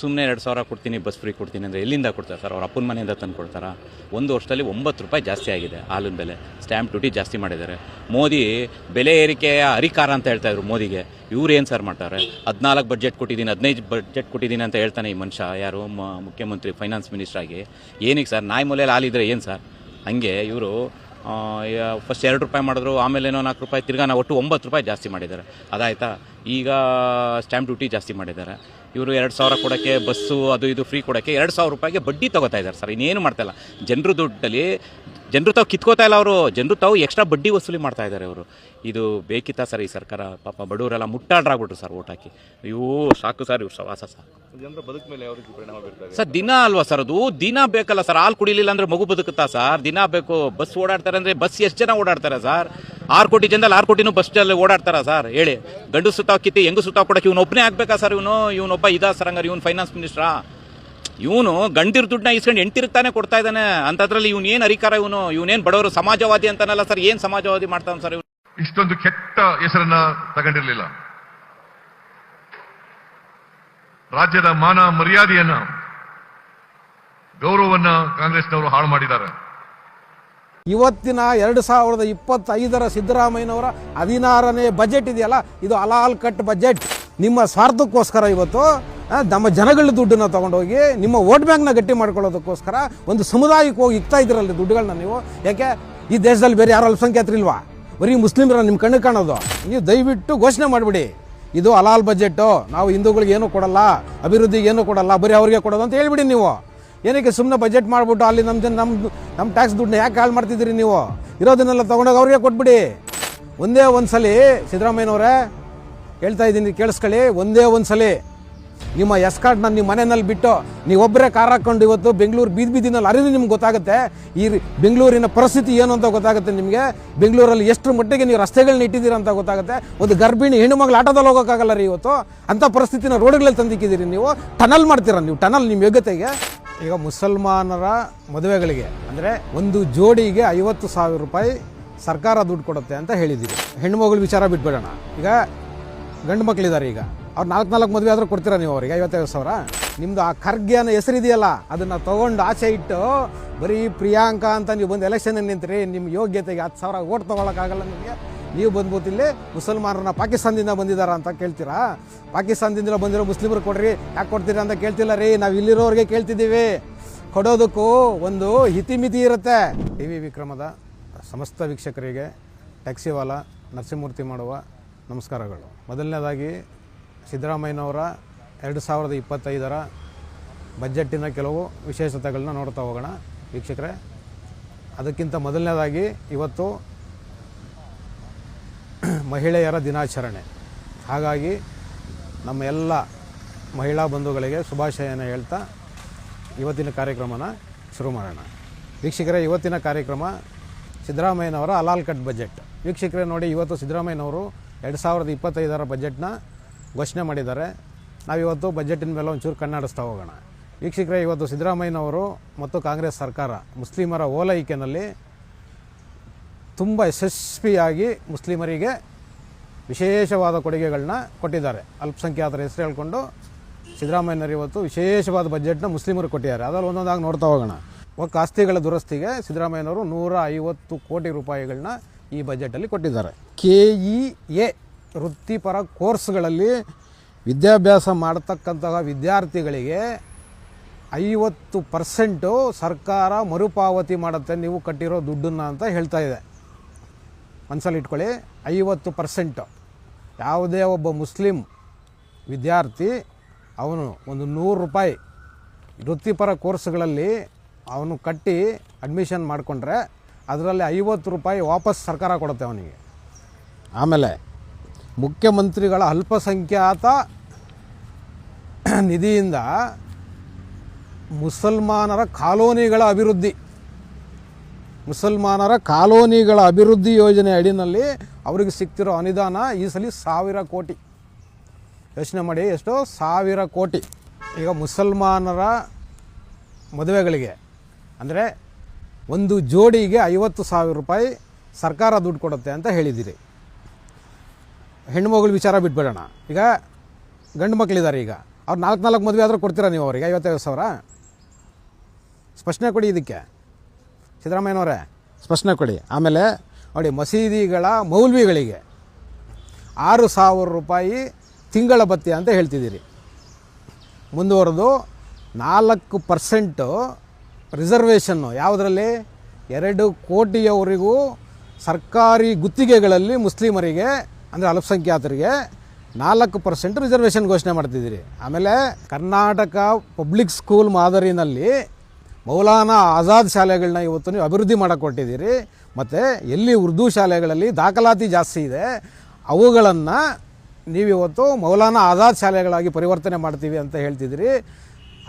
ಸುಮ್ಮನೆ ಎರಡು ಸಾವಿರ ಕೊಡ್ತೀನಿ, ಬಸ್ ಫ್ರೀ ಕೊಡ್ತೀನಿ ಅಂದರೆ ಎಲ್ಲಿಂದ ಕೊಡ್ತಾರೆ ಸರ್? ಅವ್ರ ಅಪ್ಪನ ಮನೆಯಿಂದ ತಂದು ಕೊಡ್ತಾರಾ? ಒಂದು ವರ್ಷದಲ್ಲಿ ಒಂಬತ್ತು ರೂಪಾಯಿ ಜಾಸ್ತಿ ಆಗಿದೆ ಹಾಲಿನ ಬೆಲೆ. ಸ್ಟ್ಯಾಂಪ್ ಡ್ಯೂಟಿ ಜಾಸ್ತಿ ಮಾಡಿದ್ದಾರೆ. ಮೋದಿ ಬೆಲೆ ಏರಿಕೆಯ ಹರಿಕಾರ ಅಂತ ಹೇಳ್ತಾ ಇದ್ರು ಮೋದಿಗೆ. ಇವ್ರು ಏನು ಸರ್ ಮಾಡ್ತಾರೆ? ಹದಿನಾಲ್ಕು ಬಜೆಟ್ ಕೊಟ್ಟಿದ್ದೀನಿ, ಹದಿನೈದು ಬಜೆಟ್ ಕೊಟ್ಟಿದ್ದೀನಿ ಅಂತ ಹೇಳ್ತಾನೆ ಈ ಮನುಷ್ಯ, ಯಾರು? ಮುಖ್ಯಮಂತ್ರಿ ಫೈನಾನ್ಸ್ ಮಿನಿಸ್ಟರ್ ಆಗಿ. ಏನಕ್ಕೆ ಸರ್? ನಾಯಿ ಮೂಲೆಯಲ್ಲಿ ಹಾಲಿದ್ರೆ ಏನು ಸರ್? ಹಂಗೆ ಇವರು ಫಸ್ಟ್ ಎರಡು ರೂಪಾಯಿ ಮಾಡಿದ್ರು, ಆಮೇಲೆ ಏನೋ ನಾಲ್ಕು ರೂಪಾಯಿ, ತಿರ್ಗಾ ನಾವು ಒಟ್ಟು ಒಂಬತ್ತು ರೂಪಾಯಿ ಜಾಸ್ತಿ ಮಾಡಿದ್ದಾರೆ. ಅದಾಯ್ತಾ? ಈಗ ಸ್ಟ್ಯಾಂಪ್ ಡ್ಯೂಟಿ ಜಾಸ್ತಿ ಮಾಡಿದ್ದಾರೆ. ಇವರು ಎರಡು ಸಾವಿರ ಕೊಡೋಕ್ಕೆ, ಬಸ್ಸು ಅದು ಇದು ಫ್ರೀ ಕೊಡೋಕ್ಕೆ ಎರಡು ಸಾವಿರ ರೂಪಾಯಿಗೆ ಬಡ್ಡಿ ತೊಗೋತಾ ಇದ್ದಾರೆ ಸರ್. ಇನ್ನೇನು ಮಾಡ್ತಾ ಇಲ್ಲ. ಜನರು ದುಡ್ಡಲ್ಲಿ, ಜನರು ತಾವು ಕಿತ್ಕೋತಾ ಇಲ್ಲ ಅವರು. ಜನರು ತಾವು ಎಕ್ಸ್ಟ್ರಾ ಬಡ್ಡಿ ವಸೂಲಿ ಮಾಡ್ತಾ ಇದ್ದಾರೆ ಅವರು ಇದು ಬೇಕಿತ್ತ ಸರ್ ಈ ಸರ್ಕಾರ? ಪಾಪ ಬಡವರೆಲ್ಲ ಮುಟ್ಟಾಡ್ರಾಗ್ಬಿಟ್ರು ಸರ್ ಓಟ್ ಹಾಕಿ ಇವು ಸಾಕು ಸರ್ ಇವ್ರು ಸವಾಸ ಸರ್. ಜನರ ಬದುಕು ಮೇಲೆ ಯಾವ ರೀತಿ ಪರಿಣಾಮ ಬೀರ್ತದೆ ಸರ್ ದಿನ ಅಲ್ವಾ ಸರ್ ಅದು? ದಿನ ಬೇಕಲ್ಲ ಸರ್ ಹಾಲು ಕುಡಿಲಿಲ್ಲ ಅಂದ್ರೆ ಮಗು ಬದುಕುತ್ತಾ ಸರ್? ದಿನ ಬೇಕು ಬಸ್ ಓಡಾಡ್ತಾರೆ ಅಂದ್ರೆ ಬಸ್ ಎಷ್ಟು ಜನ ಓಡಾಡ್ತಾರೆ ಸರ್? ಆರು ಕೋಟಿ ಜನದಲ್ಲಿ ಆರು ಕೋಟಿನೂ ಬಸ್ ಓಡಾಡ್ತಾರ ಸರ್? ಹೇಳಿ. ಗಂಡು ಸುತ್ತ ಕಿತ್ತಿ ಹೆಂಗು ಸುತ್ತ ಕೊಡಕ್ಕೆ ಇವನು ಒಬ್ಬನೇ ಆಗ್ಬೇಕಾ ಸರ್ ಇವನು? ಇವನೊಬ್ಬ ಇದಾ ಸರ್ ಹಂಗಾರೆ ಇವನು ಫೈನಾನ್ಸ್ ಮಿನಿಸ್ಟ್ರಾ ಇವನು ಗಂಡಿರ್ ದುಡ್ಡನ್ನ ಇಸ್ಕೊಂಡು ಎಂಟಿರ್ತಾನೆ ತಾನೇ ಕೊಡ್ತಾ ಇದ್ದಾನೆ. ಅಂತದ್ರಲ್ಲಿ ಇವನು ಏನು ಅಧಿಕಾರ ಇವನು? ಇವನೇನು ಬಡವರು ಸಮಾಜವಾದಿ ಅಂತಾನಲ್ಲ ಸರ್ ಏನು ಸಮಾಜವಾದಿ ಮಾಡ್ತಾನೆ ಸರ್ ಇವನು? ಇಷ್ಟೊಂದು ಕೆಟ್ಟ ಹೆಸರನ್ನ ತಗೊಂಡಿರಲಿಲ್ಲ. ರಾಜ್ಯದ ಮಾನ ಮರ್ಯಾದೆಯನ್ನ, ಗೌರವವನ್ನ ಕಾಂಗ್ರೆಸ್ನವರು ಹಾಳು ಮಾಡಿದ್ದಾರೆ. ಇವತ್ತಿನ ಎರಡು ಸಾವಿರದ ಇಪ್ಪತ್ತೈದರ ಸಿದ್ದರಾಮಯ್ಯನವರ ಹದಿನಾರನೇ ಬಜೆಟ್ ಇದೆಯಲ್ಲ, ಇದು ಅಲಾಲ್ ಕಟ್ ಬಜೆಟ್ ನಿಮ್ಮ ಸ್ವಾರ್ಥಕ್ಕೋಸ್ಕರ ಇವತ್ತು ನಮ್ಮ ಜನಗಳ ದುಡ್ಡನ್ನ ತಗೊಂಡೋಗಿ, ನಿಮ್ಮ ವೋಟ್ ಬ್ಯಾಂಕ್ನ ಗಟ್ಟಿ ಮಾಡ್ಕೊಳ್ಳೋದಕ್ಕೋಸ್ಕರ ಒಂದು ಸಮುದಾಯಕ್ಕೆ ಹೋಗಿ ಇಕ್ತಾ ಇದ್ದೀರಲ್ಲ ದುಡ್ಡುಗಳನ್ನ ನೀವು. ಯಾಕೆ? ಈ ದೇಶದಲ್ಲಿ ಬೇರೆ ಯಾರು ಅಲ್ಪಸಂಖ್ಯಾತರಿಲ್ವಾ ಬರೀ ಮುಸ್ಲಿಮರ ನಿಮ್ಮ ಕಣ್ಣು ಕಾಣೋದು. ನೀವು ದಯವಿಟ್ಟು ಘೋಷಣೆ ಮಾಡಿಬಿಡಿ. ಇದು ಅಲಾಲ್ ಬಜೆಟ್ಟು ನಾವು ಹಿಂದೂಗಳಿಗೆ ಏನೂ ಕೊಡಲ್ಲ, ಅಭಿವೃದ್ಧಿಗೆ ಏನೂ ಕೊಡಲ್ಲ, ಬರೀ ಅವ್ರಿಗೆ ಕೊಡೋದು ಅಂತ ಹೇಳಿಬಿಡಿ ನೀವು. ಏನಕ್ಕೆ ಸುಮ್ಮನೆ ಬಜೆಟ್ ಮಾಡಿಬಿಟ್ಟು ಅಲ್ಲಿ ನಮ್ಮ ಜನ ನಮ್ಮ ನಮ್ಮ ಟ್ಯಾಕ್ಸ್ ದುಡ್ಡನ್ನ ಯಾಕೆ ಹಾಳು ಮಾಡ್ತಿದ್ದೀರಿ ನೀವು? ಇರೋದನ್ನೆಲ್ಲ ತೊಗೊಂಡೋಗಿ ಅವ್ರಿಗೆ ಕೊಟ್ಬಿಡಿ. ಒಂದೇ ಒಂದು ಸಲ ಸಿದ್ದರಾಮಯ್ಯನವರೇ ಹೇಳ್ತಾ ಇದ್ದೀನಿ, ಕೇಳಿಸ್ಕೊಳ್ಳಿ. ಒಂದೇ ಒಂದು ಸಲ ನಿಮ್ಮ ಎಸ್ಕಾರ್ಟ್ನ ನಿಮ್ಮ ಮನೆಯಲ್ಲಿ ಬಿಟ್ಟು ನೀವೊಬ್ಬರೇ ಕಾರ್ ಹಾಕ್ಕೊಂಡು ಇವತ್ತು ಬೆಂಗಳೂರು ಬೀದಿ ಬೀದಿನಲ್ಲಿ ಅರಿದು ನಿಮ್ಗೆ ಗೊತ್ತಾಗುತ್ತೆ. ಈ ಬೆಂಗಳೂರಿನ ಪರಿಸ್ಥಿತಿ ಏನು ಅಂತ ಗೊತ್ತಾಗುತ್ತೆ ನಿಮಗೆ. ಬೆಂಗಳೂರಲ್ಲಿ ಎಷ್ಟು ಮಟ್ಟಿಗೆ ನೀವು ರಸ್ತೆಗಳನ್ನ ಇಟ್ಟಿದ್ದೀರ ಅಂತ ಗೊತ್ತಾಗುತ್ತೆ. ಒಂದು ಗರ್ಭಿಣಿ ಹೆಣ್ಣು ಮಗಳು ಆಟೋದಲ್ಲಿ ಹೋಗೋಕ್ಕಾಗಲ್ಲ ರೀ ಇವತ್ತು. ಅಂಥ ಪರಿಸ್ಥಿತಿನ ರೋಡ್ಗಳಲ್ಲಿ ತಂದಿಕ್ಕಿದ್ದೀರಿ ನೀವು. ಟನಲ್ ಮಾಡ್ತೀರಾ ನೀವು ಟನಲ್ ನಿಮ್ಮ ಯೋಗ್ಯತೆಗೆ. ಈಗ ಮುಸಲ್ಮಾನರ ಮದುವೆಗಳಿಗೆ ಅಂದರೆ ಒಂದು ಜೋಡಿಗೆ ಐವತ್ತು ಸಾವಿರ ರೂಪಾಯಿ ಸರ್ಕಾರ ದುಡ್ಡು ಕೊಡುತ್ತೆ ಅಂತ ಹೇಳಿದ್ದೀವಿ ಹೆಣ್ಣು ಮಗಳು ವಿಚಾರ ಬಿಟ್ಬಿಡೋಣ. ಈಗ ಗಂಡು ಮಕ್ಕಳಿದ್ದಾರೆ ಈಗ. ಅವ್ರು ನಾಲ್ಕು ನಾಲ್ಕು ಮದುವೆ ಆದರೂ ಕೊಡ್ತೀರಾ ನೀವು ಅವರಿಗೆ? ಐವತ್ತೈದು ಸಾವಿರ? ನಿಮ್ಮದು ಆ ಖರ್ಗೆ ಅನ್ನೋ ಹೆಸರಿದೆಯಲ್ಲ, ಅದನ್ನು ತೊಗೊಂಡು ಆಚೆ ಇಟ್ಟು ಬರೀ ಪ್ರಿಯಾಂಕಾ ಅಂತ ನೀವು ಬಂದು ಎಲೆಕ್ಷನಲ್ಲಿ ನಿಂತ್ರಿ ನಿಮ್ಮ ಯೋಗ್ಯತೆಗೆ ಹತ್ತು ಸಾವಿರ ಓಟ್ ತೊಗೊಳಕ್ಕಾಗಲ್ಲ ನಿಮಗೆ. ನೀವು ಬಂದ್ಬಿಟ್ಟು ಇಲ್ಲಿ ಮುಸಲ್ಮಾನರನ್ನ ಪಾಕಿಸ್ತಾನದಿಂದ ಬಂದಿದ್ದಾರೆ ಅಂತ ಕೇಳ್ತೀರಾ? ಪಾಕಿಸ್ತಾನದಿಂದ ಬಂದಿರೋ ಮುಸ್ಲಿಮರು ಕೊಡ್ರಿ, ಯಾಕೆ ಕೊಡ್ತೀರಾ ಅಂತ ಕೇಳ್ತಿಲ್ಲ ರೀ. ನಾವು ಇಲ್ಲಿರೋರಿಗೆ ಕೇಳ್ತಿದ್ದೀವಿ. ಕೊಡೋದಕ್ಕೂ ಒಂದು ಹಿತಿಮಿತಿ ಇರುತ್ತೆ. ಟಿ ವಿ ವಿಕ್ರಮದ ಸಮಸ್ತ ವೀಕ್ಷಕರಿಗೆ ಟ್ಯಾಕ್ಸಿವಾಲ ನರಸಿಂಹಮೂರ್ತಿ ಮಾಡುವ ನಮಸ್ಕಾರಗಳು. ಮೊದಲನೇದಾಗಿ ಸಿದ್ದರಾಮಯ್ಯನವರ ಎರಡು ಸಾವಿರದ ಇಪ್ಪತ್ತೈದರ ಬಜೆಟ್ಟಿನ ಕೆಲವು ವಿಶೇಷತೆಗಳನ್ನ ನೋಡ್ತಾ ಹೋಗೋಣ, ವೀಕ್ಷಕರೇ. ಅದಕ್ಕಿಂತ ಮೊದಲನೇದಾಗಿ ಇವತ್ತು ಮಹಿಳೆಯರ ದಿನಾಚರಣೆ. ಹಾಗಾಗಿ ನಮ್ಮ ಎಲ್ಲ ಮಹಿಳಾ ಬಂಧುಗಳಿಗೆ ಶುಭಾಶಯನ ಹೇಳ್ತಾ ಇವತ್ತಿನ ಕಾರ್ಯಕ್ರಮನ ಶುರು ಮಾಡೋಣ. ವೀಕ್ಷಕರೇ, ಇವತ್ತಿನ ಕಾರ್ಯಕ್ರಮ ಸಿದ್ದರಾಮಯ್ಯನವರ ಅಲಾಲ್ ಕಟ್ ಬಜೆಟ್. ವೀಕ್ಷಕರೇ, ನೋಡಿ, ಇವತ್ತು ಸಿದ್ದರಾಮಯ್ಯನವರು ಎರಡು ಸಾವಿರದ ಇಪ್ಪತ್ತೈದರ ಬಜೆಟ್ನ ಘೋಷಣೆ ಮಾಡಿದ್ದಾರೆ. ನಾವಿವತ್ತು ಬಜೆಟಿನ ಮೇಲೆ ಒಂಚೂರು ಕಣ್ಣಾಡಿಸ್ತಾ ಹೋಗೋಣ. ವೀಕ್ಷಕರೇ ಇವತ್ತು ಸಿದ್ದರಾಮಯ್ಯನವರು ಮತ್ತು ಕಾಂಗ್ರೆಸ್ ಸರ್ಕಾರ ಮುಸ್ಲಿಮರ ಓಲೈಕೆಯಲ್ಲಿ ತುಂಬ ಯಶಸ್ವಿಯಾಗಿ ಮುಸ್ಲಿಮರಿಗೆ ವಿಶೇಷವಾದ ಕೊಡುಗೆಗಳನ್ನ ಕೊಟ್ಟಿದ್ದಾರೆ. ಅಲ್ಪಸಂಖ್ಯಾತರ ಹೆಸರು ಹೇಳ್ಕೊಂಡು ಸಿದ್ದರಾಮಯ್ಯನವರು ಇವತ್ತು ವಿಶೇಷವಾದ ಬಜೆಟ್ನ ಮುಸ್ಲಿಮರು ಕೊಟ್ಟಿದ್ದಾರೆ. ಅದರಲ್ಲಿ ಒಂದೊಂದಾಗಿ ನೋಡ್ತಾ ಹೋಗೋಣ. ಒಕ್ಕ ಆಸ್ತಿಗಳ ದುರಸ್ತಿಗೆ ಸಿದ್ದರಾಮಯ್ಯನವರು ನೂರ ಐವತ್ತು ಕೋಟಿ ರೂಪಾಯಿಗಳನ್ನ ಈ ಬಜೆಟಲ್ಲಿ ಕೊಟ್ಟಿದ್ದಾರೆ. ಕೆ ಇ ಎ ವೃತ್ತಿಪರ ಕೋರ್ಸ್ಗಳಲ್ಲಿ ವಿದ್ಯಾಭ್ಯಾಸ ಮಾಡತಕ್ಕಂತಹ ವಿದ್ಯಾರ್ಥಿಗಳಿಗೆ ಐವತ್ತು ಪರ್ಸೆಂಟು ಸರ್ಕಾರ ಮರುಪಾವತಿ ಮಾಡುತ್ತೆ. ನೀವು ಕಟ್ಟಿರೋ ದುಡ್ಡನ್ನು ಅಂತ ಹೇಳ್ತಾ ಇದೆ. ಮನಸ್ಸಲ್ಲಿ ಇಟ್ಕೊಳ್ಳಿ. ಐವತ್ತು ಪರ್ಸೆಂಟು. ಯಾವುದೇ ಒಬ್ಬ ಮುಸ್ಲಿಂ ವಿದ್ಯಾರ್ಥಿ ಅವನು ಒಂದು ನೂರು ರೂಪಾಯಿ ವೃತ್ತಿಪರ ಕೋರ್ಸ್ಗಳಲ್ಲಿ ಅವನು ಕಟ್ಟಿ ಅಡ್ಮಿಷನ್ ಮಾಡಿಕೊಂಡ್ರೆ, ಅದರಲ್ಲಿ ಐವತ್ತು ರೂಪಾಯಿ ವಾಪಸ್ ಸರ್ಕಾರ ಕೊಡುತ್ತೆ ಅವನಿಗೆ. ಆಮೇಲೆ ಮುಖ್ಯಮಂತ್ರಿಗಳ ಅಲ್ಪಸಂಖ್ಯಾತ ನಿಧಿಯಿಂದ ಮುಸಲ್ಮಾನರ ಕಾಲೋನಿಗಳ ಅಭಿವೃದ್ಧಿ. ಮುಸಲ್ಮಾನರ ಕಾಲೋನಿಗಳ ಅಭಿವೃದ್ಧಿ ಯೋಜನೆ ಅಡಿನಲ್ಲಿ ಅವರಿಗೆ ಸಿಗ್ತಿರೋ ಅನುದಾನ ಈ ಸಲ ಸಾವಿರ ಕೋಟಿ. ಯೋಚನೆ ಮಾಡಿ ಎಷ್ಟು ಸಾವಿರ ಕೋಟಿ. ಈಗ ಮುಸಲ್ಮಾನರ ಮದುವೆಗಳಿಗೆ ಅಂದರೆ ಒಂದು ಜೋಡಿಗೆ ಐವತ್ತು ಸಾವಿರ ರೂಪಾಯಿ ಸರ್ಕಾರ ದುಡ್ಡು ಕೊಡುತ್ತೆ ಅಂತ ಹೇಳಿದ್ದೀರಿ. ಹೆಣ್ಮಗಳ ವಿಚಾರ ಬಿಟ್ಬಿಡೋಣ. ಈಗ ಗಂಡು ಮಕ್ಕಳಿದ್ದಾರೆ ಈಗ. ಅವ್ರು ನಾಲ್ಕು ನಾಲ್ಕು ಮದುವೆ ಆದರೂ ಕೊಡ್ತೀರಾ ನೀವು ಅವರಿಗೆ? ಐವತ್ತೈದು ಸಾವಿರ? ಸ್ಪಷ್ಟನೆ ಕೊಡಿ ಇದಕ್ಕೆ. ಸಿದ್ದರಾಮಯ್ಯನವರೇ, ಸ್ಪಷ್ಟನೆ ಕೊಡಿ. ಆಮೇಲೆ ನೋಡಿ, ಮಸೀದಿಗಳ ಮೌಲ್ವಿಗಳಿಗೆ ಆರು ಸಾವಿರ ರೂಪಾಯಿ ತಿಂಗಳ ಬತ್ತಿ ಅಂತ ಹೇಳ್ತಿದ್ದೀರಿ. ಮುಂದುವರೆದು ನಾಲ್ಕು ಪರ್ಸೆಂಟು ರಿಸರ್ವೇಷನ್ನು ಯಾವುದರಲ್ಲಿ? ಎರಡು ಕೋಟಿಯವರೆಗೂ ಸರ್ಕಾರಿ ಗುತ್ತಿಗೆಗಳಲ್ಲಿ ಮುಸ್ಲಿಮರಿಗೆ ಅಂದರೆ ಅಲ್ಪಸಂಖ್ಯಾತರಿಗೆ ನಾಲ್ಕು ಪರ್ಸೆಂಟ್ ರಿಸರ್ವೇಷನ್ ಘೋಷಣೆ ಮಾಡ್ತಿದ್ದೀರಿ. ಆಮೇಲೆ ಕರ್ನಾಟಕ ಪಬ್ಲಿಕ್ ಸ್ಕೂಲ್ ಮಾದರಿನಲ್ಲಿ ಮೌಲಾನಾ ಆಜಾದ್ ಶಾಲೆಗಳನ್ನ ಇವತ್ತು ನೀವು ಅಭಿವೃದ್ಧಿ ಮಾಡಿಕೊಟ್ಟಿದ್ದೀರಿ. ಕೊಟ್ಟಿದ್ದೀರಿ ಮತ್ತು ಎಲ್ಲಿ ಉರ್ದು ಶಾಲೆಗಳಲ್ಲಿ ದಾಖಲಾತಿ ಜಾಸ್ತಿ ಇದೆ, ಅವುಗಳನ್ನು ನೀವಿವತ್ತು ಮೌಲಾನಾ ಆಜಾದ್ ಶಾಲೆಗಳಾಗಿ ಪರಿವರ್ತನೆ ಮಾಡ್ತೀವಿ ಅಂತ ಹೇಳ್ತಿದ್ದೀರಿ.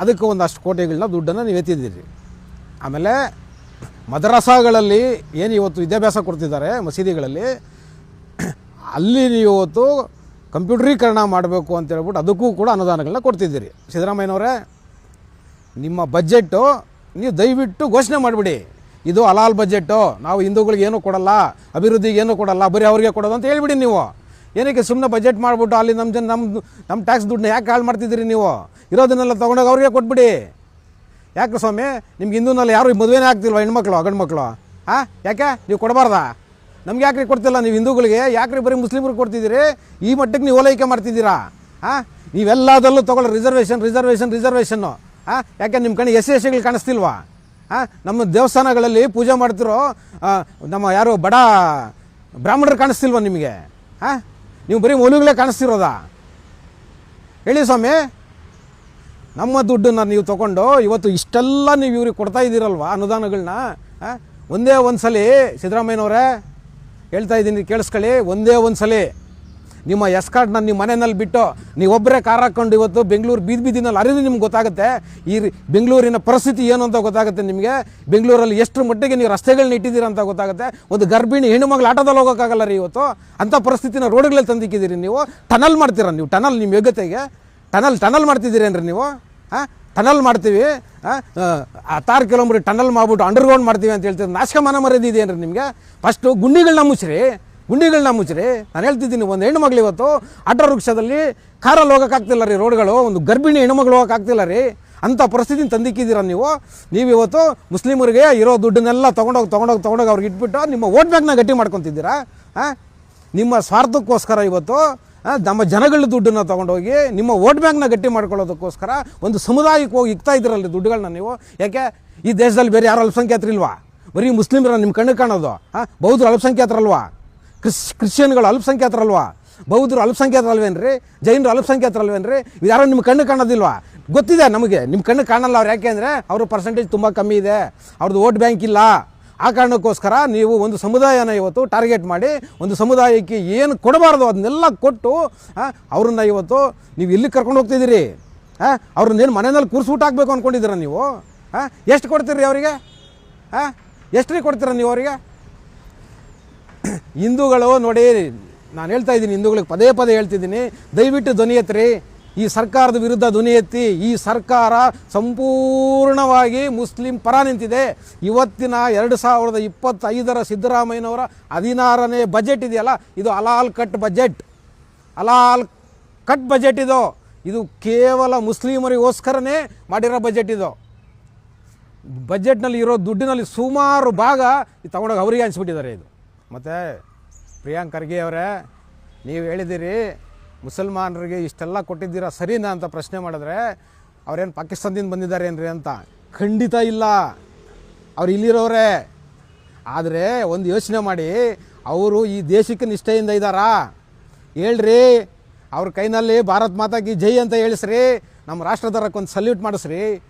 ಅದಕ್ಕೆ ಒಂದಷ್ಟು ಕೋಟಿಗಳನ್ನ ದುಡ್ಡನ್ನು ನೀವು ಎತ್ತಿದ್ದೀರಿ. ಆಮೇಲೆ ಮದ್ರಸಾಗಳಲ್ಲಿ ಏನು ಇವತ್ತು ವಿದ್ಯಾಭ್ಯಾಸ ಕೊಡ್ತಿದ್ದಾರೆ ಮಸೀದಿಗಳಲ್ಲಿ ಅಲ್ಲಿ ಇವತ್ತು ಕಂಪ್ಯೂಟರೀಕರಣ ಮಾಡಬೇಕು ಅಂತ ಹೇಳ್ಬಿಟ್ಟು ಅದಕ್ಕೂ ಕೂಡ ಅನುದಾನಗಳನ್ನ ಕೊಡ್ತಿದ್ದೀರಿ. ಸಿದ್ದರಾಮಯ್ಯನವರೇ, ನಿಮ್ಮ ಬಜೆಟ್ಟು ನೀವು ದಯವಿಟ್ಟು ಘೋಷಣೆ ಮಾಡಿಬಿಡಿ. ಇದು ಅಲಾಲ್ ಬಜೆಟ್ಟು ನಾವು ಹಿಂದೂಗಳಿಗೆ ಏನೂ ಕೊಡಲ್ಲ, ಅಭಿವೃದ್ಧಿಗೆ ಏನೂ ಕೊಡಲ್ಲ, ಬರೀ ಅವ್ರಿಗೆ ಕೊಡೋದು ಅಂತ ಹೇಳಿಬಿಡಿ ನೀವು. ಏನಕ್ಕೆ ಸುಮ್ಮನೆ ಬಜೆಟ್ ಮಾಡಿಬಿಟ್ಟು ಅಲ್ಲಿ ನಮ್ಮ ಜನ ನಮ್ಮ ನಮ್ಮ ಟ್ಯಾಕ್ಸ್ ದುಡ್ಡನ್ನ ಯಾಕೆ ಹಾಳು ಮಾಡ್ತಿದ್ದೀರಿ ನೀವು? ಇರೋದನ್ನೆಲ್ಲ ತೊಗೊಂಡೋಗಿ ಅವ್ರಿಗೆ ಕೊಟ್ಬಿಡಿ. ಯಾಕೆ ಸ್ವಾಮಿ, ನಿಮ್ಗೆ ಹಿಂದೂನಲ್ಲಿ ಯಾರು ಮದುವೆನೇ ಆಗ್ತಿಲ್ವ ಹೆಣ್ಮಕ್ಳು ಗಂಡು ಮಕ್ಕಳು ಹಾಂ ಯಾಕೆ? ನೀವು ಕೊಡಬಾರ್ದಾ? ನಮ್ಗೆ ಯಾಕ್ರಿ ಕೊಡ್ತಿಲ್ಲ? ನೀವು ಹಿಂದೂಗಳಿಗೆ ಯಾಕ್ರಿ ಬರೀ ಮುಸ್ಲಿಮ್ರಿಗೆ ಕೊಡ್ತಿದ್ದೀರಿ? ಈ ಮಟ್ಟಕ್ಕೆ ನೀವು ಓಲೈಕೆ ಮಾಡ್ತಿದ್ದೀರಾ? ಹಾಂ? ನೀವೆಲ್ಲದಲ್ಲೂ ತೊಗೊಳ್ಳಿ ರಿಸರ್ವೇಷನ್ ರಿಸರ್ವೇಷನ್ ರಿಸರ್ವೇಷನ್ನು ಹಾಂ? ಯಾಕೆ ನಿಮ್ಮ ಕಣ್ಣಿಗೆ ಎಸ್ ಎಸ್ಗಳು ಕಾಣಿಸ್ತಿಲ್ವಾ? ಹಾಂ? ನಮ್ಮ ದೇವಸ್ಥಾನಗಳಲ್ಲಿ ಪೂಜೆ ಮಾಡ್ತಿರೋ ನಮ್ಮ ಯಾರು ಬಡ ಬ್ರಾಹ್ಮಣರು ಕಾಣಿಸ್ತಿಲ್ವ ನಿಮಗೆ? ಹಾಂ? ನೀವು ಬರೀ ಮೌಲ್ಯಗಳೇ ಕಾಣಿಸ್ತಿರೋದಾ? ಹೇಳಿ ಸ್ವಾಮಿ. ನಮ್ಮ ದುಡ್ಡನ್ನು ನೀವು ತೊಗೊಂಡು ಇವತ್ತು ಇಷ್ಟೆಲ್ಲ ನೀವು ಇವ್ರಿಗೆ ಕೊಡ್ತಾ ಇದ್ದೀರಲ್ವ ಅನುದಾನಗಳನ್ನ? ಒಂದೇ ಒಂದು ಸಲ ಸಿದ್ದರಾಮಯ್ಯನವರೇ ಹೇಳ್ತಾ ಇದ್ದೀನಿ, ಕೇಳಿಸ್ಕೊಳ್ಳಿ, ಒಂದೇ ಒಂದು ಸಲ ನಿಮ್ಮ ನಾನು ನಿಮ್ಮ ಮನೆಯಲ್ಲಿ ಬಿಟ್ಟು ನೀವೊಬ್ಬರೇ ಕಾರ್ ಹಾಕ್ಕೊಂಡು ಇವತ್ತು ಬೆಂಗಳೂರು ಬೀದಿ ಬೀದಿನಲ್ಲಿ ಅರಿದು ನಿಮ್ಗೆ ಗೊತ್ತಾಗುತ್ತೆ. ಈ ರಿ- ಬೆಂಗಳೂರಿನ ಪರಿಸ್ಥಿತಿ ಏನು ಅಂತ ಗೊತ್ತಾಗುತ್ತೆ ನಿಮಗೆ. ಬೆಂಗಳೂರಲ್ಲಿ ಎಷ್ಟು ಮಟ್ಟಿಗೆ ನೀವು ರಸ್ತೆಗಳನ್ನ ಇಟ್ಟಿದ್ದೀರ ಅಂತ ಗೊತ್ತಾಗುತ್ತೆ. ಒಂದು ಗರ್ಭಿಣಿ ಹೆಣ್ಣು ಮಗಳು ಆಟೋದಲ್ಲಿ ಹೋಗೋಕ್ಕಾಗಲ್ಲ ರೀ ಇವತ್ತು. ಅಂಥ ಪರಿಸ್ಥಿತಿನ ರೋಡ್ಗಳಲ್ಲಿ ತಂದಿಕ್ಕಿದ್ದೀರಿ ನೀವು. ಟನಲ್ ಮಾಡ್ತೀರಾ ನೀವು? ಟನಲ್ ನಿಮ್ಮ ಯೋಗ್ಯತೆಗೆ? ಟನಲ್ ಟನಲ್ ಮಾಡ್ತಿದ್ದೀರೇನ್ರಿ ನೀವು? ಹಾಂ ಟನಲ್ ಮಾಡ್ತೀವಿ ಹತ್ತಾರು ಕಿಲೋಮೀಟರ್ ಟನಲ್ ಮಾಡ್ಬಿಟ್ಟು ಅಂಡರ್ಗ್ರೌಂಡ್ ಮಾಡ್ತೀವಿ ಅಂತ ಹೇಳ್ತೀವಿ ನಾಶಕಮಾನ ಮರ್ಯಾದೆ ರೀ ನಿಮಗೆ? ಫಸ್ಟು ಗುಂಡಿಗಳನ್ನ ಮುಚ್ಚಿರಿ ಗುಂಡಿಗಳನ್ನ ಮುಚ್ಚಿರಿ. ನಾನು ಹೇಳ್ತಿದ್ದೀನಿ, ಒಂದು ಹೆಣ್ಣು ಮಗಳು ಇವತ್ತು ಆಟೋ ರಿಕ್ಷಾದಲ್ಲಿ ಕಾರಲ್ಲಿ ಹೋಗೋಕ್ಕಾಗ್ತಿಲ್ಲ ರೀ ರೋಡ್ಗಳು, ಒಂದು ಗರ್ಭಿಣಿ ಹೆಣ್ಣುಮಗಳು ಹೋಗೋಕ್ಕಾಗ್ತಿಲ್ಲ ರೀ. ಅಂಥ ಪರಿಸ್ಥಿತಿನ ತಂದಿಕ್ಕಿದ್ದೀರ ನೀವು? ನೀವು ಇವತ್ತು ಮುಸ್ಲಿಮರಿಗೆ ಇರೋ ದುಡ್ಡನ್ನೆಲ್ಲ ತೊಗೊಂಡೋಗಿ ತೊಗೊಂಡೋಗಿ ತೊಗೊಂಡೋಗಿ ಅವ್ರಿಗೆ ಇಟ್ಬಿಟ್ಟು ನಿಮ್ಮ ವೋಟ್ ಬ್ಯಾಂಕ್ನ ಗಟ್ಟಿ ಮಾಡ್ಕೊತಿದ್ದೀರಾ? ಹಾಂ ನಿಮ್ಮ ಸ್ವಾರ್ಥಕ್ಕೋಸ್ಕರ ಇವತ್ತು ನಮ್ಮ ಜನಗಳ ದುಡ್ಡನ್ನು ತೊಗೊಂಡೋಗಿ ನಿಮ್ಮ ವೋಟ್ ಬ್ಯಾಂಕ್ನ ಗಟ್ಟಿ ಮಾಡ್ಕೊಳ್ಳೋದಕ್ಕೋಸ್ಕರ ಒಂದು ಸಮುದಾಯಕ್ಕೆ ಹೋಗಿ ಇಕ್ತಾ ಇದ್ದೀರಲ್ಲ ದುಡ್ಡುಗಳನ್ನ ನೀವು. ಯಾಕೆ? ಈ ದೇಶದಲ್ಲಿ ಬೇರೆ ಯಾರು ಅಲ್ಪಸಂಖ್ಯಾತರಿಲ್ವಾ? ಬರೀ ಮುಸ್ಲಿಮರ ನಿಮ್ಮ ಕಣ್ಣು ಕಾಣೋದು. ಹಾಂ ಬೌದ್ಧರು ಅಲ್ಪಸಂಖ್ಯಾತರಲ್ವಾ? ಕ್ರಿಸ್, ಕ್ರಿಶ್ಚಿಯನ್ಗಳು ಅಲ್ಪಸಂಖ್ಯಾತರಲ್ವಾ? ಬೌದ್ಧರು ಅಲ್ಪಸಂಖ್ಯಾತರಲ್ವೇನ್ರಿ? ಜೈನರು ಅಲ್ಪಸಂಖ್ಯಾತರಲ್ವೇನ್ರಿ? ಇದು ಯಾರೋ ನಿಮ್ಮ ಕಣ್ಣು ಕಾಣೋದಿಲ್ವಾ? ಗೊತ್ತಿದೆ ನಮಗೆ. ನಿಮ್ಮ ಕಣ್ಣು ಕಾಣಲ್ಲ ಅವ್ರು ಯಾಕೆ ಅಂದರೆ ಅವ್ರ ಪರ್ಸೆಂಟೇಜ್ ತುಂಬ ಕಮ್ಮಿ ಇದೆ. ಅವ್ರದ್ದು ವೋಟ್ ಬ್ಯಾಂಕ್ ಇಲ್ಲ. ಆ ಕಾರಣಕ್ಕೋಸ್ಕರ ನೀವು ಒಂದು ಸಮುದಾಯನ ಇವತ್ತು ಟಾರ್ಗೆಟ್ ಮಾಡಿ ಒಂದು ಸಮುದಾಯಕ್ಕೆ ಏನು ಕೊಡಬಾರ್ದು ಅದನ್ನೆಲ್ಲ ಕೊಟ್ಟು ಅವ್ರನ್ನ ಇವತ್ತು ನೀವು ಇಲ್ಲಿ ಕರ್ಕೊಂಡು ಹೋಗ್ತಿದ್ದೀರಿ? ಹಾಂ ಅವ್ರನ್ನೇನು ಮನೆಯಲ್ಲಿ ಊಟ ಹಾಕ್ಬೇಕು ಅಂದ್ಕೊಂಡಿದ್ದೀರ ನೀವು? ಹಾಂ ಎಷ್ಟು ಕೊಡ್ತೀರಿ ಅವರಿಗೆ? ಹಾಂ ಎಷ್ಟು ರೀ ಕೊಡ್ತೀರ ನೀವು ಅವರಿಗೆ? ಹಿಂದೂಗಳು ನೋಡಿ, ನಾನು ಹೇಳ್ತಾ ಇದ್ದೀನಿ, ಹಿಂದೂಗಳಿಗೆ ಪದೇ ಪದೇ ಹೇಳ್ತಿದ್ದೀನಿ, ದಯವಿಟ್ಟು ಧ್ವನಿ ಈ ಸರ್ಕಾರದ ವಿರುದ್ಧ ಧ್ವನಿ ಎತ್ತಿ ಈ ಸರ್ಕಾರ ಸಂಪೂರ್ಣವಾಗಿ ಮುಸ್ಲಿಂ ಪರ ನಿಂತಿದೆ. ಇವತ್ತಿನ ಎರಡು ಸಾವಿರದ ಇಪ್ಪತ್ತೈದರ ಸಿದ್ದರಾಮಯ್ಯನವರ ಹದಿನಾರನೇ ಬಜೆಟ್ ಇದೆಯಲ್ಲ, ಇದು ಅಲಾಲ್ ಕಟ್ ಬಜೆಟ್. ಅಲಾಲ್ ಕಟ್ ಬಜೆಟ್ ಇದು. ಇದು ಕೇವಲ ಮುಸ್ಲಿಮರಿಗೋಸ್ಕರನೇ ಮಾಡಿರೋ ಬಜೆಟ್ ಇದು. ಬಜೆಟ್ನಲ್ಲಿ ಇರೋ ದುಡ್ಡಿನಲ್ಲಿ ಸುಮಾರು ಭಾಗ ತಗೊಂಡೋಗಿ ಅವರಿಗೆ ಅನಿಸ್ಬಿಟ್ಟಿದ್ದಾರೆ ಇದು. ಮತ್ತು ಪ್ರಿಯಾಂಕ್ ಖರ್ಗೆ ಅವರೇ, ನೀವು ಹೇಳಿದ್ದೀರಿ ಮುಸಲ್ಮಾನರಿಗೆ ಇಷ್ಟೆಲ್ಲ ಕೊಟ್ಟಿದ್ದೀರಾ ಸರಿನಾ ಅಂತ ಪ್ರಶ್ನೆ ಮಾಡಿದ್ರೆ, ಅವ್ರೇನು ಪಾಕಿಸ್ತಾನದಿಂದ ಬಂದಿದ್ದಾರೆ ಏನ್ರಿ ಅಂತ. ಖಂಡಿತ ಇಲ್ಲ. ಅವ್ರು ಇಲ್ಲಿರೋರೇ. ಆದರೆ ಒಂದು ಯೋಚನೆ ಮಾಡಿ, ಅವರು ಈ ದೇಶಕ್ಕೆ ನಿಷ್ಠೆಯಿಂದ ಇದ್ದಾರಾ ಹೇಳ್ರಿ, ಅವ್ರ ಕೈನಲ್ಲಿ ಭಾರತ್ ಮಾತಾಗಿ ಜೈ ಅಂತ ಹೇಳಿಸ್ರಿ, ನಮ್ಮ ರಾಷ್ಟ್ರದರಕ್ಕೆ ಒಂದು ಸಲ್ಯೂಟ್ ಮಾಡಿಸ್ರಿ.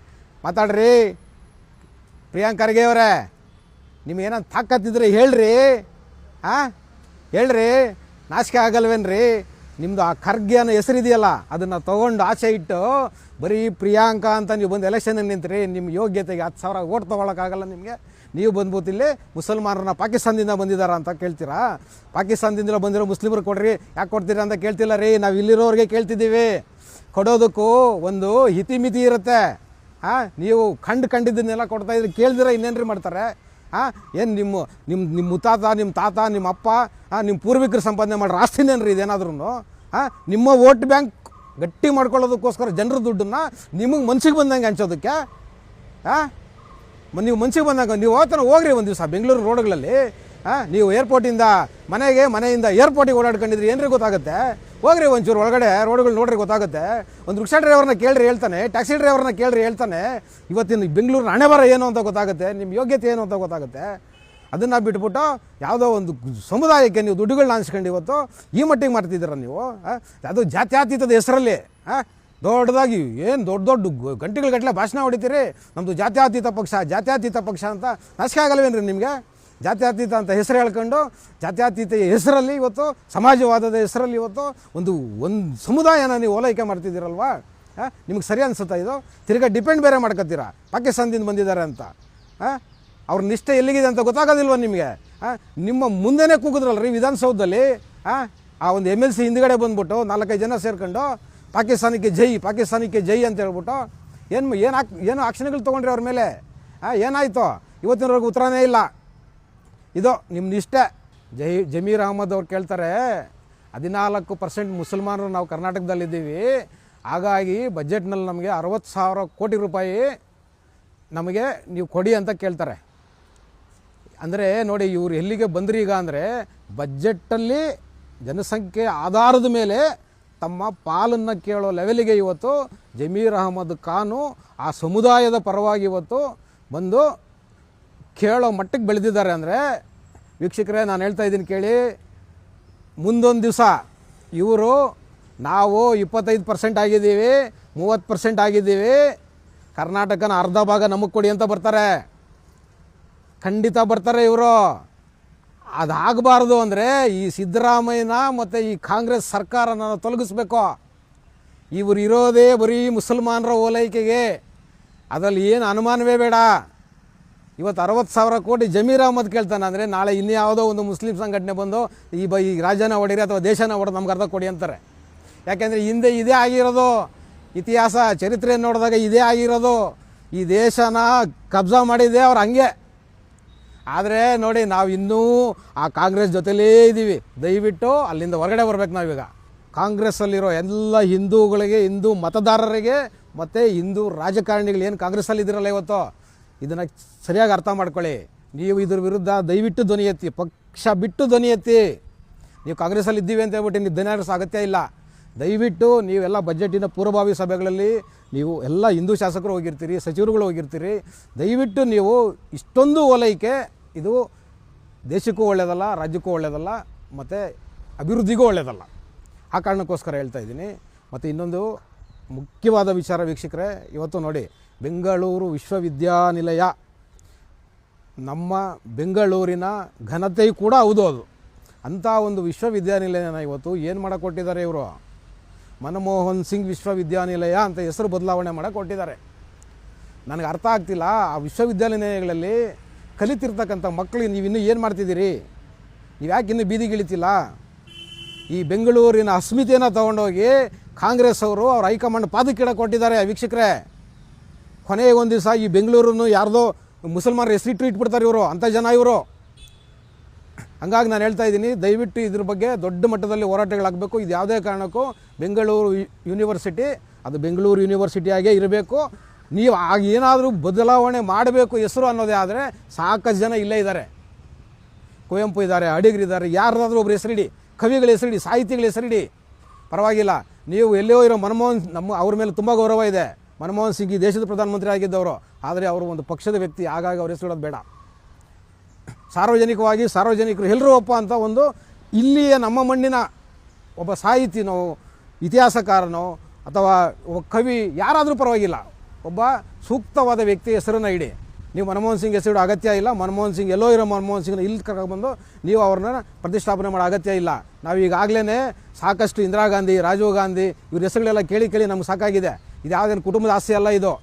ಮಾತಾಡ್ರಿ. ಪ್ರಿಯಾಂಕ ಖರ್ಗೆ ಅವರೇ ನಿಮ್ಗೇನೋ ತಾಕತ್ತಿದ್ರೆ ಹೇಳ್ರಿ. ಹಾಂ ಹೇಳ್ರಿ, ನಾಚಿಕೆ ಆಗಲ್ವೇನ್ರಿ? ನಿಮ್ಮದು ಆ ಖರ್ಗೆ ಅನ್ನೋ ಹೆಸರಿದೆಯಲ್ಲ, ಅದನ್ನು ತೊಗೊಂಡು ಆಸೆ ಇಟ್ಟು, ಬರೀ ಪ್ರಿಯಾಂಕಾ ಅಂತ ನೀವು ಬಂದು ಎಲೆಕ್ಷನಲ್ಲಿ ನಿಂತ್ರಿ ನಿಮ್ಮ ಯೋಗ್ಯತೆಗೆ ಹತ್ತು ಸಾವಿರ ಓಟ್ ತೊಗೊಳಕ್ಕಾಗಲ್ಲ ನಿಮಗೆ. ನೀವು ಬಂದ್ಬಿಟ್ಟು ಇಲ್ಲಿ ಮುಸಲ್ಮಾನರನ್ನ ಪಾಕಿಸ್ತಾನದಿಂದ ಬಂದಿದ್ದಾರೆ ಅಂತ ಕೇಳ್ತೀರಾ? ಪಾಕಿಸ್ತಾನದಿಂದ ಬಂದಿರೋ ಮುಸ್ಲಿಮರು ಕೊಡ್ರಿ, ಯಾಕೆ ಕೊಡ್ತೀರಾ ಅಂತ ಕೇಳ್ತಿಲ್ಲ ರೀ, ನಾವು ಇಲ್ಲಿರೋರಿಗೆ ಕೇಳ್ತಿದ್ದೀವಿ. ಕೊಡೋದಕ್ಕೂ ಒಂದು ಹಿತಿಮಿತಿ ಇರುತ್ತೆ. ಹಾಂ, ನೀವು ಕಂಡು ಕಂಡಿದ್ದನ್ನೆಲ್ಲ ಕೊಡ್ತಾಯಿದ್ರೆ ಕೇಳ್ದಿರ ಇನ್ನೇನು ಇನ್ನೇನ್ರಿ ಮಾಡ್ತಾರೆ? ಹಾಂ ಏನು ನಿಮ್ಮ ನಿಮ್ಮ ನಿಮ್ಮ ಮುತ್ತಾತ ನಿಮ್ಮ ತಾತ ನಿಮ್ಮ ಅಪ್ಪ ಹಾಂ ನಿಮ್ಮ ಪೂರ್ವಿಕರು ಸಂಪಾದನೆ ಮಾಡಿ ಆಸ್ತಿನೇನ್ರಿ ಇದೇನಾದ್ರೂ ಹಾಂ ನಿಮ್ಮ ವೋಟ್ ಬ್ಯಾಂಕ್ ಗಟ್ಟಿ ಮಾಡ್ಕೊಳ್ಳೋದಕ್ಕೋಸ್ಕರ ಜನರ ದುಡ್ಡನ್ನು ನಿಮಗೆ ಮನ್ಸಿಗೆ ಬಂದಂಗೆ ಹಂಚೋದಕ್ಕೆ? ಹಾಂ ನೀವು ಮನ್ಸಿಗೆ ಬಂದಂಗೆ ನೀವು ಹೋಗ್ತಾನೆ ಹೋಗ್ರಿ ಒಂದು ದಿವಸ ಬೆಂಗಳೂರು ರೋಡ್ಗಳಲ್ಲಿ. ಹಾಂ ನೀವು ಏರ್ಪೋರ್ಟಿಂದ ಮನೆಗೆ, ಮನೆಯಿಂದ ಏರ್ಪೋರ್ಟಿಗೆ ಓಡಾಡ್ಕೊಂಡಿದ್ರಿ, ಏನ್ರಿ ಗೊತ್ತಾಗುತ್ತೆ? ಹೋಗ್ರಿ ಒಂಚೂರು ಒಳಗಡೆ, ರೋಡ್ಗಳು ನೋಡ್ರಿ ಗೊತ್ತಾಗುತ್ತೆ. ಒಂದು ರಿಕ್ಷಾ ಡ್ರೈವರ್ನ ಕೇಳ್ರಿ ಹೇಳ್ತಾನೆ, ಟ್ಯಾಕ್ಸಿ ಡ್ರೈವರ್ನ ಕೇಳ್ರಿ ಹೇಳ್ತಾನೆ. ಇವತ್ತಿನ ಬೆಂಗಳೂರಿನ ಹಣೆ ಬರ ಏನು ಅಂತ ಗೊತ್ತಾಗುತ್ತೆ ನಿಮ್ಮ ಯೋಗ್ಯತೆ ಏನು ಅಂತ ಗೊತ್ತಾಗುತ್ತೆ. ಅದನ್ನು ಬಿಟ್ಬಿಟ್ಟು ಯಾವುದೋ ಒಂದು ಸಮುದಾಯಕ್ಕೆ ನೀವು ದುಡ್ಡುಗಳನ್ನ ಅನ್ಸ್ಕೊಂಡು ಇವತ್ತು ಈ ಮಟ್ಟಿಗೆ ಮಾಡ್ತಿದ್ದೀರ ನೀವು? ಅದು ಜಾತ್ಯಾತೀತದ ಹೆಸರಲ್ಲಿ ಹಾಂ ದೊಡ್ಡದಾಗಿ, ಏನು ದೊಡ್ಡ ದೊಡ್ಡ ಗಂಟೆಗಳ ಗಟ್ಟಲೆ ಭಾಷಣ ಹೊಡಿತೀರಿ? ನಮ್ಮದು ಜಾತ್ಯಾತೀತ ಪಕ್ಷ ಜಾತ್ಯಾತೀತ ಪಕ್ಷ ಅಂತ ನಾಚಿಕೆ ಆಗಲ್ವೇನ್ರಿ ನಿಮಗೆ? ಜಾತ್ಯತೀತ ಅಂತ ಹೆಸರು ಹೇಳ್ಕೊಂಡು ಜಾತ್ಯತೀತ ಹೆಸರಲ್ಲಿ ಇವತ್ತು, ಸಮಾಜವಾದದ ಹೆಸರಲ್ಲಿ ಇವತ್ತು ಒಂದು ಒಂದು ಸಮುದಾಯನ ನೀವು ಓಲೈಕೆ ಮಾಡ್ತಿದ್ದೀರಲ್ವಾ? ಹಾಂ ನಿಮಗೆ ಸರಿ ಅನ್ಸುತ್ತಾ ಇದು? ತಿರ್ಗಾ ಡಿಪೆಂಡ್ ಬೇರೆ ಮಾಡ್ಕೊತೀರಾ ಪಾಕಿಸ್ತಾನದಿಂದ ಬಂದಿದ್ದಾರೆ ಅಂತ. ಹಾಂ ಅವ್ರ ನಿಷ್ಠೆ ಎಲ್ಲಿಗಿದೆ ಅಂತ ಗೊತ್ತಾಗೋದಿಲ್ವ ನಿಮಗೆ? ಹಾಂ ನಿಮ್ಮ ಮುಂದೆನೇ ಕೂಗಿದ್ರಲ್ಲ ವಿಧಾನಸೌಧದಲ್ಲಿ? ಹಾಂ ಆ ಒಂದು ಎಂ ಎಲ್ ಸಿ ಹಿಂದ್ಗಡೆ ಬಂದ್ಬಿಟ್ಟು ನಾಲ್ಕೈದು ಜನ ಸೇರ್ಕೊಂಡು ಪಾಕಿಸ್ತಾನಕ್ಕೆ ಜೈ ಪಾಕಿಸ್ತಾನಕ್ಕೆ ಜೈ ಅಂತ ಹೇಳ್ಬಿಟ್ಟು ಏನು ಏನು ಆಕ್, ಏನು ಆಕ್ಷನ್ಗಳು ತೊಗೊಂಡ್ರಿ ಅವ್ರ ಮೇಲೆ? ಹಾಂ ಏನಾಯಿತು? ಇವತ್ತಿನವರೆಗೂ ಉತ್ತರನೇ ಇಲ್ಲ. ಇದು ನಿಮ್ಮ ನಿಷ್ಠೆ ಜೈ ಜಮೀರ್ ಅಹಮದ್ ಅವ್ರು ಕೇಳ್ತಾರೆ, ಹದಿನಾಲ್ಕು ಪರ್ಸೆಂಟ್ ಮುಸಲ್ಮಾನರು ನಾವು ಕರ್ನಾಟಕದಲ್ಲಿದ್ದೀವಿ. ಹಾಗಾಗಿ ಬಜೆಟ್ನಲ್ಲಿ ನಮಗೆ ಅರವತ್ತು ಸಾವಿರ ಕೋಟಿ ರೂಪಾಯಿ ನಮಗೆ ನೀವು ಕೊಡಿ ಅಂತ ಕೇಳ್ತಾರೆ. ಅಂದರೆ ನೋಡಿ ಇವರು ಎಲ್ಲಿಗೆ ಬಂದ್ರಿ ಈಗ ಅಂದರೆ ಬಜೆಟ್ಟಲ್ಲಿ ಜನಸಂಖ್ಯೆ ಆಧಾರದ ಮೇಲೆ ತಮ್ಮ ಪಾಲನ್ನು ಕೇಳೋ ಲೆವೆಲಿಗೆ ಇವತ್ತು ಜಮೀರ್ ಅಹಮದ್ ಖಾನು ಆ ಸಮುದಾಯದ ಪರವಾಗಿ ಇವತ್ತು ಬಂದು ಕೇಳೋ ಮಟ್ಟಕ್ಕೆ ಬೆಳೆದಿದ್ದಾರೆ ಅಂದರೆ ವೀಕ್ಷಕರೇ, ನಾನು ಹೇಳ್ತಾ ಇದ್ದೀನಿ ಕೇಳಿ, ಮುಂದೊಂದು ದಿವಸ ಇವರು ನಾವು ಇಪ್ಪತ್ತೈದು ಪರ್ಸೆಂಟ್ ಆಗಿದ್ದೀವಿ, ಮೂವತ್ತು ಪರ್ಸೆಂಟ್ ಆಗಿದ್ದೀವಿ, ಕರ್ನಾಟಕನ ಅರ್ಧ ಭಾಗ ನಮಗೆ ಕೊಡಿ ಅಂತ ಬರ್ತಾರೆ. ಖಂಡಿತ ಬರ್ತಾರೆ ಇವರು. ಅದಾಗಬಾರ್ದು ಅಂದರೆ ಈ ಸಿದ್ದರಾಮಯ್ಯನ ಮತ್ತು ಈ ಕಾಂಗ್ರೆಸ್ ಸರ್ಕಾರನ ತೊಲಗಿಸ್ಬೇಕು. ಇವರು ಇರೋದೇ ಬರೀ ಮುಸಲ್ಮಾನರ ಓಲೈಕೆಗೆ. ಅದರಲ್ಲಿ ಏನು ಅನುಮಾನವೇ ಬೇಡ. ಇವತ್ತು ಅರವತ್ತು ಸಾವಿರ ಕೋಟಿ ಜಮೀರ್ ಅಹಮದ್ ಕೇಳ್ತಾನೆ ಅಂದರೆ ನಾಳೆ ಇನ್ಯಾವುದೋ ಒಂದು ಮುಸ್ಲಿಂ ಸಂಘಟನೆ ಬಂದು ಈ ಬ ಈ ರಾಜ್ಯನ ಹೊಡೀರಿ ಅಥವಾ ದೇಶನ ಹೊಡೆದು ನಮ್ಗೆ ಅರ್ಧ ಕೊಡಿ ಅಂತಾರೆ. ಯಾಕೆಂದರೆ ಹಿಂದೆ ಇದೇ ಆಗಿರೋದು. ಇತಿಹಾಸ ಚರಿತ್ರೆ ನೋಡಿದಾಗ ಇದೇ ಆಗಿರೋದು. ಈ ದೇಶನ ಕಬ್ಜಾ ಮಾಡಿದೆ ಅವ್ರು ಹಂಗೆ. ಆದರೆ ನೋಡಿ, ನಾವು ಇನ್ನೂ ಆ ಕಾಂಗ್ರೆಸ್ ಜೊತೆಲೇ ಇದ್ದೀವಿ. ದಯವಿಟ್ಟು ಅಲ್ಲಿಂದ ಹೊರಗಡೆ ಬರಬೇಕು ನಾವೀಗ. ಕಾಂಗ್ರೆಸ್ಸಲ್ಲಿರೋ ಎಲ್ಲ ಹಿಂದೂಗಳಿಗೆ, ಹಿಂದೂ ಮತದಾರರಿಗೆ, ಮತ್ತು ಹಿಂದೂ ರಾಜಕಾರಣಿಗಳು ಏನು ಕಾಂಗ್ರೆಸ್ಸಲ್ಲಿ ಇದ್ದೀರಲ್ಲ ಇವತ್ತು? ಇದನ್ನು ಸರಿಯಾಗಿ ಅರ್ಥ ಮಾಡ್ಕೊಳ್ಳಿ. ನೀವು ಇದ್ರ ವಿರುದ್ಧ ದಯವಿಟ್ಟು ಧ್ವನಿ ಎತ್ತಿ, ಪಕ್ಷ ಬಿಟ್ಟು ಧ್ವನಿ ಎತ್ತಿ. ನೀವು ಕಾಂಗ್ರೆಸ್ಸಲ್ಲಿ ಇದ್ದೀವಿ ಅಂತ ಹೇಳ್ಬಿಟ್ಟು ನೀವು ಧ್ವನಿ ಆಡಿಸೋ ಅಗತ್ಯ ಇಲ್ಲ. ದಯವಿಟ್ಟು ನೀವೆಲ್ಲ ಬಜೆಟಿನ ಪೂರ್ವಭಾವಿ ಸಭೆಗಳಲ್ಲಿ ನೀವು ಎಲ್ಲ ಹಿಂದೂ ಶಾಸಕರು ಹೋಗಿರ್ತೀರಿ, ಸಚಿವರುಗಳು ಹೋಗಿರ್ತೀರಿ. ದಯವಿಟ್ಟು ನೀವು ಇಷ್ಟೊಂದು ಓಲೈಕೆ, ಇದು ದೇಶಕ್ಕೂ ಒಳ್ಳೆಯದಲ್ಲ ರಾಜ್ಯಕ್ಕೂ ಒಳ್ಳೆಯದಲ್ಲ ಮತ್ತು ಅಭಿವೃದ್ಧಿಗೂ ಒಳ್ಳೆಯದಲ್ಲ ಆ ಕಾರಣಕ್ಕೋಸ್ಕರ ಹೇಳ್ತಾ ಇದ್ದೀನಿ. ಮತ್ತು ಇನ್ನೊಂದು ಮುಖ್ಯವಾದ ವಿಚಾರ ವೀಕ್ಷಕರೇ, ಇವತ್ತು ನೋಡಿ ಬೆಂಗಳೂರು ವಿಶ್ವವಿದ್ಯಾನಿಲಯ. ನಮ್ಮ ಬೆಂಗಳೂರಿನ ಘನತೆ ಕೂಡ ಹೌದು ಅದು. ಅಂಥ ಒಂದು ವಿಶ್ವವಿದ್ಯಾನಿಲಯನ ಇವತ್ತು ಏನು ಮಾಡಕ್ಕೆ ಕೊಟ್ಟಿದ್ದಾರೆ ಇವರು? ಮನಮೋಹನ್ ಸಿಂಗ್ ವಿಶ್ವವಿದ್ಯಾನಿಲಯ ಅಂತ ಹೆಸರು ಬದಲಾವಣೆ ಮಾಡಕ್ಕೆ ಕೊಟ್ಟಿದ್ದಾರೆ ನನಗೆ ಅರ್ಥ ಆಗ್ತಿಲ್ಲ, ಆ ವಿಶ್ವವಿದ್ಯಾನಿಲಯಗಳಲ್ಲಿ ಕಲಿತಿರ್ತಕ್ಕಂಥ ಮಕ್ಕಳಿಗೆ ನೀವು ಇನ್ನೂ ಏನು ಮಾಡ್ತಿದ್ದೀರಿ? ನೀವು ಯಾಕೆ ಇನ್ನೂ ಬೀದಿಗಿಳಿತಿಲ್ಲ ಈ ಬೆಂಗಳೂರಿನ ಅಸ್ಮಿತೆಯನ್ನು ತೊಗೊಂಡೋಗಿ ಕಾಂಗ್ರೆಸ್ ಅವರು ಅವ್ರ ಹೈಕಮಾಂಡ್ ಪಾದಕ್ಕಿಡ ಕೊಟ್ಟಿದ್ದಾರೆ ವೀಕ್ಷಕರೇ. ಕೊನೆಗೆ ಒಂದು ದಿವಸ ಈ ಬೆಂಗಳೂರನ್ನು ಯಾರ್ದೋ ಮುಸಲ್ಮಾನರು ಹೆಸರಿಟ್ಟು ಇಟ್ಬಿಡ್ತಾರೆ ಇವರು ಅಂಥ ಜನ ಇವರು. ಹಂಗಾಗಿ ನಾನು ಹೇಳ್ತಾ ಇದ್ದೀನಿ, ದಯವಿಟ್ಟು ಇದ್ರ ಬಗ್ಗೆ ದೊಡ್ಡ ಮಟ್ಟದಲ್ಲಿ ಹೋರಾಟಗಳಾಗಬೇಕು. ಇದು ಯಾವುದೇ ಕಾರಣಕ್ಕೂ ಬೆಂಗಳೂರು ಯೂನಿವರ್ಸಿಟಿ, ಅದು ಬೆಂಗಳೂರು ಯೂನಿವರ್ಸಿಟಿಯಾಗೇ ಇರಬೇಕು. ನೀವು ಆಗ ಏನಾದರೂ ಬದಲಾವಣೆ ಮಾಡಬೇಕು ಹೆಸರು ಅನ್ನೋದೇ ಆದರೆ ಸಾಕಷ್ಟು ಜನ ಇಲ್ಲೇ ಇದ್ದಾರೆ. ಕುವೆಂಪು ಇದ್ದಾರೆ ಅಡಿಗರಿದ್ದಾರೆ ಯಾರಾದರೂ ಒಬ್ಬರು ಹೆಸರಿಡಿ, ಕವಿಗಳ ಹೆಸರಿಡಿ, ಸಾಹಿತಿಗಳ ಹೆಸರಿಡಿ. ಪರವಾಗಿಲ್ಲ, ನೀವು ಎಲ್ಲೋ ಇರೋ ಮನಮೋಹನ್, ನಮ್ಮ ಅವ್ರ ಮೇಲೆ ತುಂಬ ಗೌರವ ಇದೆ. ಮನಮೋಹನ್ ಸಿಂಗ್ ಈ ದೇಶದ ಪ್ರಧಾನಮಂತ್ರಿ ಆಗಿದ್ದವರು. ಆದರೆ ಅವರು ಒಂದು ಪಕ್ಷದ ವ್ಯಕ್ತಿ, ಹಾಗಾಗಿ ಅವ್ರ ಹೆಸರಿಡೋದು ಬೇಡ. ಸಾರ್ವಜನಿಕವಾಗಿ ಸಾರ್ವಜನಿಕರು ಎಲ್ಲರೂ ಒಪ್ಪ ಅಂತ ಒಂದು ಇಲ್ಲಿಯ ನಮ್ಮ ಮಣ್ಣಿನ ಒಬ್ಬ ಸಾಹಿತಿನೋ ಇತಿಹಾಸಕಾರನೋ ಅಥವಾ ಒಬ್ಬ ಕವಿ ಯಾರಾದರೂ ಪರವಾಗಿಲ್ಲ, ಒಬ್ಬ ಸೂಕ್ತವಾದ ವ್ಯಕ್ತಿ ಹೆಸರನ್ನು ಇಡಿ. ನೀವು ಮನಮೋಹನ್ ಸಿಂಗ್ ಹೆಸರು ಅಗತ್ಯ ಇಲ್ಲ. ಮನಮೋಹನ್ ಸಿಂಗ್ ಎಲ್ಲೋ ಇರೋ ಮನಮೋಹನ್ ಸಿಂಗ್ನ ಇಲ್ಲಿ ಕರ್ಕೊಂಡ್ಬಂದು ನೀವು ಅವ್ರನ್ನ ಪ್ರತಿಷ್ಠಾಪನೆ ಮಾಡೋ ಅಗತ್ಯ ಇಲ್ಲ. ನಾವು ಈಗಾಗಲೇ ಸಾಕಷ್ಟು ಇಂದಿರಾ ಗಾಂಧಿ, ರಾಜೀವ್ ಗಾಂಧಿ ಇವ್ರ ಹೆಸರುಗಳೆಲ್ಲ ಕೇಳಿ ಕೇಳಿ ನಮ್ಗೆ ಸಾಕಾಗಿದೆ. ಇದು ಯಾವುದೇನು ಕುಟುಂಬದ ಆಸೆ ಅಲ್ಲ ಇದು.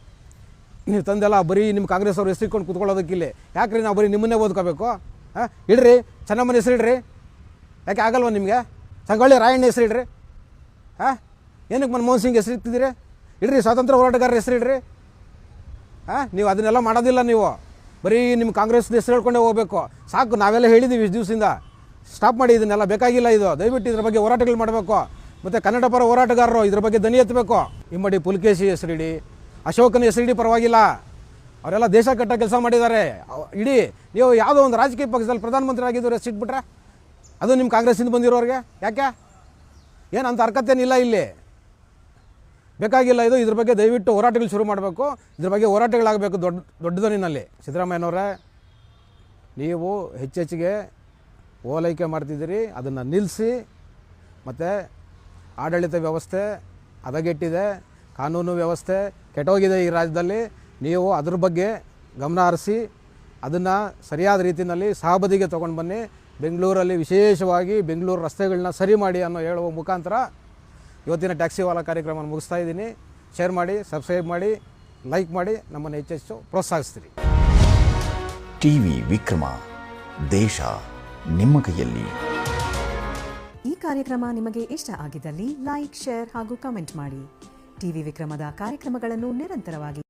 ನೀವು ತಂದೆಲ್ಲ ಬರೀ ನಿಮ್ಮ ಕಾಂಗ್ರೆಸ್ ಅವ್ರು ಹೆಸರಿಕೊಂಡು ಕುತ್ಕೊಳ್ಳೋದಕ್ಕಿಲ್ಲ ಯಾಕ್ರಿ ನಾವು ಬರೀ ನಿಮ್ಮನ್ನೇ ಓದ್ಕೋಬೇಕು? ಹಾಂ? ಇಡ್ರಿ. ಚೆನ್ನಮ್ಮನ ಹೆಸರು ಇಡ್ರಿ ಯಾಕೆ ಆಗಲ್ವ ನಿಮಗೆ? ಸಂಗೊಳ್ಳಿ ರಾಯಣ್ಣ ಹೆಸರು ಇಡ್ರಿ ಹಾಂ? ಏನಕ್ಕೆ ಮನಮೋಹನ್ ಸಿಂಗ್ ಹೆಸರು ಇಟ್ಟಿದ್ದೀರಿ ಇಡ್ರಿ, ಸ್ವಾತಂತ್ರ್ಯ ಹೋರಾಟಗಾರರ ಹೆಸರು ಇಡ್ರಿ ಹಾಂ ನೀವು ಅದನ್ನೆಲ್ಲ ಮಾಡೋದಿಲ್ಲ ನೀವು. ಬರೀ ನಿಮ್ಮ ಕಾಂಗ್ರೆಸ್ ಹೆಸರು ಹೇಳ್ಕೊಂಡೇ ಹೋಗ್ಬೇಕು. ಸಾಕು, ನಾವೆಲ್ಲ ಹೇಳಿದ್ದೀವಿ ಇಷ್ಟು ದಿವಸದಿಂದ. ಸ್ಟಾಪ್ ಮಾಡಿ ಇದನ್ನೆಲ್ಲ, ಬೇಕಾಗಿಲ್ಲ ಇದು. ದಯವಿಟ್ಟು ಇದ್ರ ಬಗ್ಗೆ ಹೋರಾಟಗಳು ಮಾಡಬೇಕು. ಮತ್ತು ಕನ್ನಡ ಪರ ಹೋರಾಟಗಾರರು, ಇದ್ರ ಬಗ್ಗೆ ದನಿ ಎತ್ತಬೇಕು. ಇಮ್ಮಡಿ ಪುಲ್ಕೇಶಿ ಹೆಸರಿಡಿ, ಅಶೋಕನ ಹೆಸರಿಡಿ ಪರವಾಗಿಲ್ಲ. ಅವರೆಲ್ಲ ದೇಶ ಕಟ್ಟ ಕೆಲಸ ಮಾಡಿದ್ದಾರೆ. ಇಡೀ, ನೀವು ಯಾವುದೋ ಒಂದು ರಾಜಕೀಯ ಪಕ್ಷದಲ್ಲಿ ಪ್ರಧಾನಮಂತ್ರಿ ಆಗಿದ್ದು ಸಿಟ್ಬಿಟ್ರೆ? ಅದು ನಿಮ್ಮ ಕಾಂಗ್ರೆಸ್ಸಿಂದ ಬಂದಿರೋರಿಗೆ? ಯಾಕೆ? ಏನು ಅಂತ ಅರ್ಕತ್ತೇನಿಲ್ಲ ಇಲ್ಲಿ. ಬೇಕಾಗಿಲ್ಲ ಇದು, ಇದ್ರ ಬಗ್ಗೆ ದಯವಿಟ್ಟು ಹೋರಾಟಗಳು ಶುರು ಮಾಡಬೇಕು. ಇದ್ರ ಬಗ್ಗೆ ಹೋರಾಟಗಳಾಗಬೇಕು ದೊಡ್ಡ ದೊಡ್ಡ ದನಿನಲ್ಲಿ. ಸಿದ್ದರಾಮಯ್ಯನವರೇ, ನೀವು ಹೆಚ್ಚೆಚ್ಚಿಗೆ ಓಲೈಕೆ ಮಾಡ್ತಿದ್ದೀರಿ, ಅದನ್ನು ನಿಲ್ಲಿಸಿ ಮತ್ತು ಆಡಳಿತ ವ್ಯವಸ್ಥೆ ಹದಗೆಟ್ಟಿದೆ, ಕಾನೂನು ವ್ಯವಸ್ಥೆ ಕೆಟ್ಟೋಗಿದೆ ಈ ರಾಜ್ಯದಲ್ಲಿ. ನೀವು ಅದ್ರ ಬಗ್ಗೆ ಗಮನ ಹರಿಸಿ, ಅದನ್ನು ಸರಿಯಾದ ರೀತಿಯಲ್ಲಿ ಸಹಬದಿಗೆ ತೊಗೊಂಡು ಬನ್ನಿ. ಬೆಂಗಳೂರಲ್ಲಿ ವಿಶೇಷವಾಗಿ ಬೆಂಗಳೂರು ರಸ್ತೆಗಳನ್ನ ಸರಿ ಮಾಡಿ ಅನ್ನೋ ಹೇಳುವ ಮುಖಾಂತರ ಇವತ್ತಿನ ಟ್ಯಾಕ್ಸಿ ವಾಲ ಕಾರ್ಯಕ್ರಮ ಮುಗಿಸ್ತಾ ಇದ್ದೀನಿ. ಶೇರ್ ಮಾಡಿ ಸಬ್ಸ್ಕ್ರೈಬ್ ಮಾಡಿ ಲೈಕ್ ಮಾಡಿ ನಮ್ಮನ್ನು ಹೆಚ್ಚೆಚ್ಚು ಪ್ರೋತ್ಸಾಹಿಸ್ತೀರಿ. ಟಿವಿ ವಿಕ್ರಮ ದೇಶ ನಿಮ್ಮ ಕೈಯಲ್ಲಿ. ಈ ಕಾರ್ಯಕ್ರಮ ನಿಮಗೆ ಇಷ್ಟ ಆಗಿದ್ದಲ್ಲಿ ಲೈಕ್ ಶೇರ್ ಹಾಗೂ ಕಮೆಂಟ್ ಮಾಡಿ. ಟಿವಿ ವಿಕ್ರಮದ ಕಾರ್ಯಕ್ರಮಗಳನ್ನು ನಿರಂತರವಾಗಿ